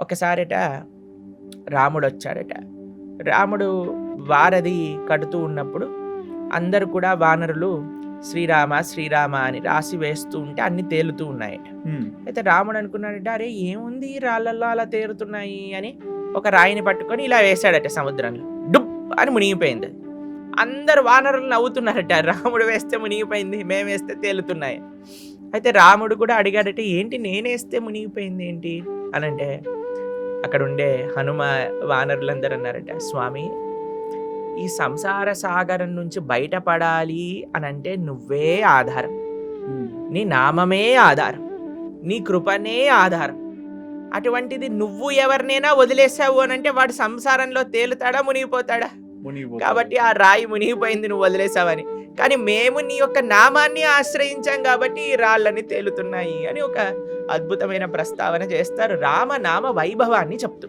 ఒకసారట రాముడు వచ్చాడట రాముడు వారధి కడుతూ ఉన్నప్పుడు అందరూ కూడా వానరులు శ్రీరామ శ్రీరామ అని రాసి వేస్తూ ఉంటే అన్ని తేలుతూ ఉన్నాయట. అయితే రాముడు అనుకున్నాడట అరే ఏముంది? రాళ్ళల్లో అలా తేరుతున్నాయి అని ఒక రాయిని పట్టుకొని ఇలా వేశాడట సముద్రంలో. డుప్ అని మునిగిపోయింది. అది. అందరు వానరులు నవ్వుతున్నారట రాముడు వేస్తే మునిగిపోయింది మేము వేస్తే తేలుతున్నాయి. అయితే రాముడు కూడా అడిగాడట ఏంటి నేనేస్తే మునిగిపోయింది ఏంటి? అని అంటే అక్కడ ఉండే హనుమ వానరులందరూ అన్నారట స్వామి ఈ సంసార సాగరం నుంచి బయటపడాలి అని అంటే నువ్వే ఆధారం. నీ నామమే ఆధారం. నీ కృపనే ఆధారం. అటువంటిది నువ్వు ఎవరినైనా వదిలేసావు అని అంటే వాడు సంసారంలో తేలుతాడా మునిగిపోతాడా? మునిగిపోతాడు. కాబట్టి ఆ రాయి మునిగిపోయింది నువ్వు వదిలేసావని. కానీ మేము నీ యొక్క నామాన్ని ఆశ్రయించాం కాబట్టి ఈ రాళ్ళని తేలుతున్నాయి అని ఒక అద్భుతమైన ప్రస్తావన చేస్తారు. రామనామ వైభవాన్ని చెప్తూ